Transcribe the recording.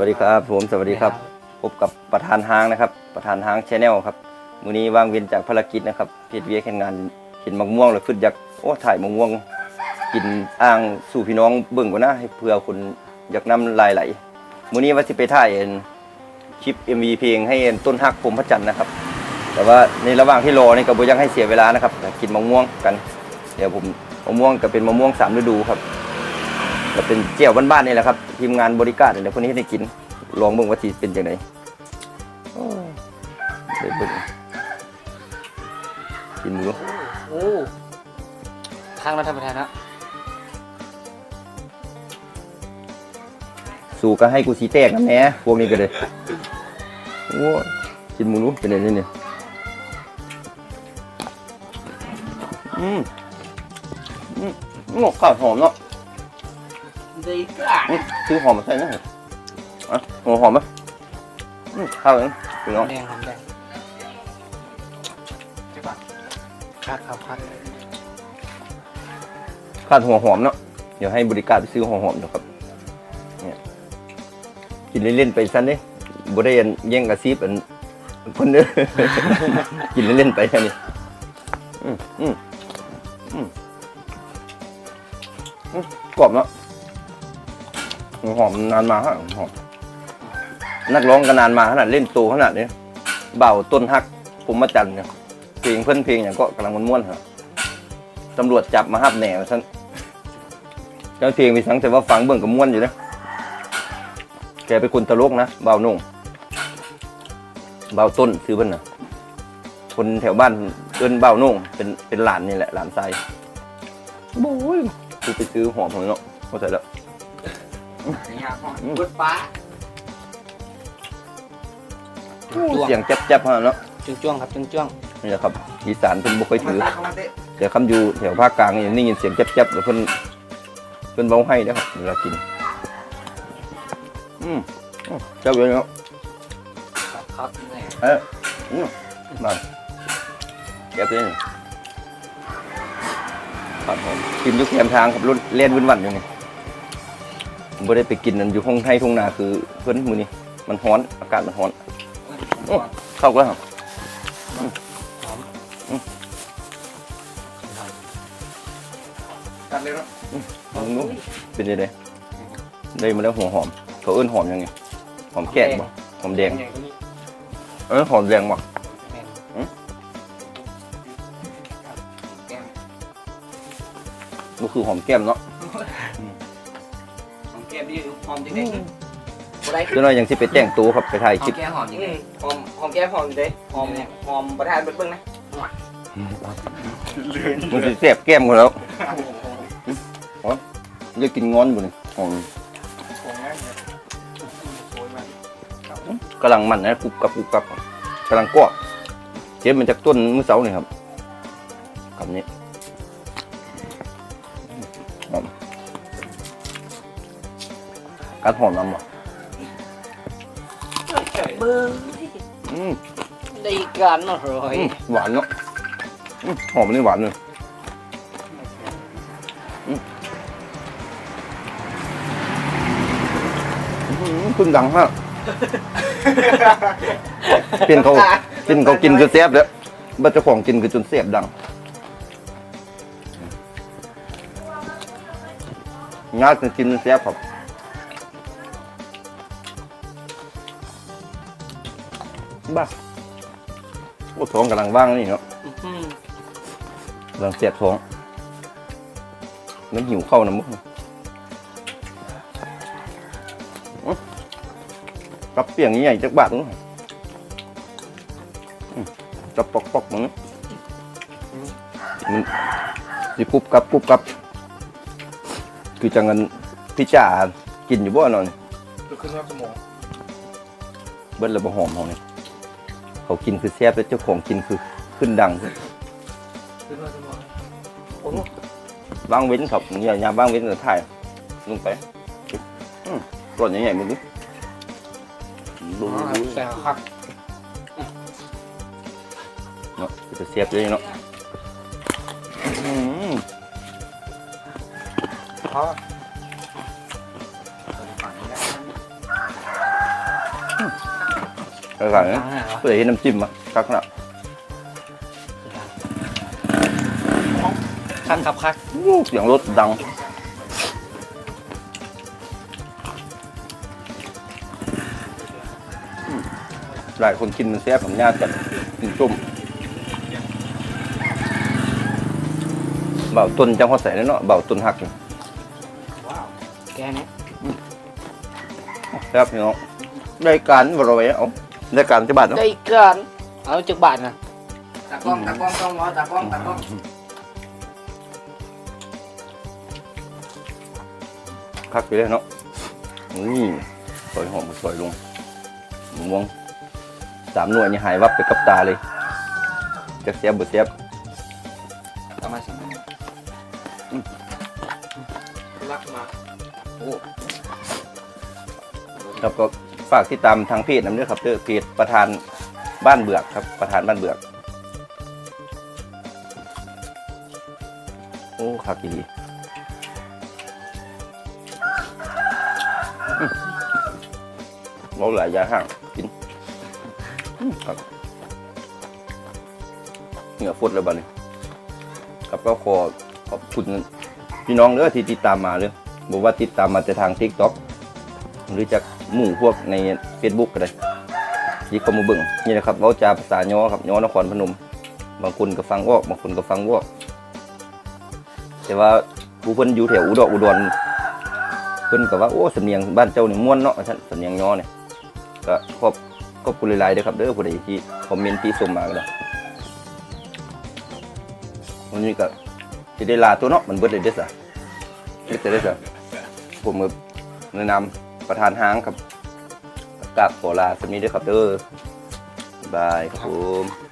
วัสดีครับผมสวัสดีครับ พบกับประธานห้างนะครับ ประธานห้างชาแนลครับมื้อนี้ว่างเว้นจากภารกิจนะครับเพจเวียแข่งงานกินมะม่วงเลยขึ้นอยากโอ้ถ่ายมะม่วง กินอ่างสู่พี่น้องเบิ่งก่อนนะให้เพื่อคนอยากนำลายไหลมื้อนี้ว่าสิไปถ่ายคลิป MV เพลงให้ต้นฮักผมพระจันทร์นะครับ แต่ว่าในระหว่างที่รอนี่ก็บ่อยังให้เสียเวลานะครับกินมะม่วงกัน เดี๋ยวผมมะม่วงก็เป็นมะม่วงสามฤดูครับ ก็เป็นเจียวบ้านๆนี่แหละครับทีมงานบริการเดี๋ยวคนนี้ให้ได้กินลองเบิ่งว่าสิเป็นจังไดโอ้เดี๋ยวเบิ่งกินหมูโอ้ทางรัฐประธานนะสู่ก็ให้กูสีแตกนะแหม่พวกนี้ก็เลยโอ้ยกินหมูรู้เป็นไงนี่เนี่ยอืมอืมงอกข้าวหอมเนาะ ดีกว่าอืมซื้อหอมมาใส่นะอะหัวหอมไหมอืมข้าวนั้นพี่น้องแดงหอมแดงใช่ปะคักครับคักขาดหัวหอมเนาะเดี๋ยวให้บริการไปซื้อหัวหอมนะครับ เนี่ยกินเล่นๆไปสั้นเด้บ่ได้อันแย่งกระซีบอันคนเด้อ กินเล่นๆไปแค่นี้อืมอืมอืมอืมกรอบเนาะ หัวหอมนานมาฮะหัวหอมนักร้องก็นานมาขนาดเล่นโตขนาดนี้เบาต้นฮักผมมาจันทร์เนี่ยเพลงเพื่อนเพลงอย่างก็กำลังม้วนๆฮะตำรวจจับมาฮับแหน่มาซั่นเจ้าเพลงมีสังแต่ว่าฟังเบิ่งกับม้วนอยู่นะแกเป็นคนตลกนะเบาวนุ่งเบาวต้นซื้อเพิ่นน่ะคนแถวบ้านเอิ้นเบาวนุ่งเป็นเป็นหลานนี่แหละหลานชายโอ้ยคือไปซื้อหอมของเนาะเข้าใจแล้วเนี่ยหอมกุดฟ้าเสียงแจ๊บๆฮะเนาะจุ้งจ้วงครับจุ้งจ้วงนี่แหละครับอีสานเพิ่นบ่เคยถือแต่คำอยู่แถวภาคกลางนี่ได้ยินเสียงแจ๊บๆแล้วเพิ่นเพิ่นเว้าให้นะครับเวลากินอืมอืมเจ้าเวยเนาะครับครับเนี่ยเอออืมมาแกบเลยนี่ครับผมกินอยุคแคมทางครับรถเล่นวุ่นวันอยู่นี่ ผมไม่ได้ไปกินนั่นอยู่ห้องไทยทุ่งนาคือเพื่อนมือนี่มันร้อนอากาศมันร้อนโอ้เข้าก็ครับหอมอืมกันเลยเนาะลองดูเป็นยังไงได้มาแล้วหัวหอม เขาเอิ้นหอมยังไงหอมแก่บ่หอมแดงก็มีเออหอมแดงบ่แดงอืมแก้มก็คือหอมแก้มเนาะ หอมแก้มดีหอมจริงๆบ่ได้เดี๋ยวน่อยยังสิไปแต่งตัวครับไปถ่ายหคลิมปแก้หอมจริงๆหอมหอมแก้หอมจริงๆหอมเนี่ยหอมประธานเบิ่งๆนะมันสิแซ่บแก้มกันแล้วจะกินงอนอยู่นี่หอมกำลังมันนะกรุบกรับกรุบกรับกำลังกรอบเก็บมันจากต้นมื้อเสาร์นี่ครับกับนี้ กัดหอมน้ำบ่เบิ่งอืมได้กันเนาะรอยอืมหวานเนาะอืมหอมนี่หวานเลยอืมอื้อหือขึ้นดังมากเป็นเขาเป็นเขากินคือแซ่บแล้วบัดเจ้าของกินคือจนแซ่บดังงากินแซ่บครับ บ้าโอ้ท้องกำลังว่างนี่เนาะอืมกำลังเสียบท้องมันหิวเข้าวนะมุกอื้อกับเปียงใหญ่จักบาทนู้นอื้อจับปอกปอกๆมันนะมันสิกรุบกับกรุบกับ คือจังเงินพี่จ่ากินอยู่บ่นอนลุกขึ้นยอดสมองเบิ้ลระบหอมเขานี่ เขากินคือแซ่บแล้วเจ้าของกินคือขึ้นดังขึ้นยอดสมอบ้างเว้นครับเนี่ยยามวางเว้นก็ถ่ายลงไปอืมรสใหญ่ๆมึงดูดูดูแต่คักเนาะจะเสียบเลยเนาะอืมเพร แล้วกันนะเพื่อเห็นน้ำจิ้มอะคักนะคักครับคักอู้เสียงรถดังอืมหลายคนกินมันแซ่บผมญาติกันกินจุ่มเบาต้นจังเขาใส่เนาะเบาต้นหักนี่ว้าวแกเนี้ยแซ่บพี่น้องได้การบริเวณเอา ได้การจะบาดเนาะได้เกินเอาจากบาทนะตากล้องตากล้องต้องรอตากล้องตากล้องคักไปเลยเนาะนี่สวยหอมสวยลงมะม่วงสามหน่วยนี่หายวับไปกับตาเลยจะเสียบบ่เสียบเอามาสิรักมาโอ้ครับก็ ฝากติดตามทางเพจน้ำเด้อครับเด้อเพจประธานบ้านเบือกครับประธานบ้านเบือกโอ้คักอีดีเราหลายอยางห้างกินครับเหงื่อฟดเลยบ้านี้ครับก็ขอขอบคุณพี่น้องเด้อที่ติดตามมาเลยบอกว่าติดตามมาแต่ทางทิกต็อกหรือจาก หมู่พวกใน Facebook ก็ได้ที่เขามาเบิ่งนี่นะครับเว้าจาภาษาย้อครับย้อนครพนม บางคนก็ฟังออกบางคนก็ฟังวอกแต่ว่าผู้เพิ่นอยู่แถวอุดรอุดรเพิ่นก็ว่าโอ้สำเนียงบ้านเจ้านี่ม่วนเนาะท่านสำเนียงย้อเนี่ยก็ขอบขอบคุณหลายๆด้อครับเด้อผู้ใดที่คอมเมนต์ที่ส่งมาก็ได้วันนี้ก็สิได้ลาตัวเนาะมันเบิดเลยเด้อซะเด้อเด้อะผมก็แนะนำ ประธานห้างกับกาบขอลาสมีด้วยครับเด้อบายบายครับผม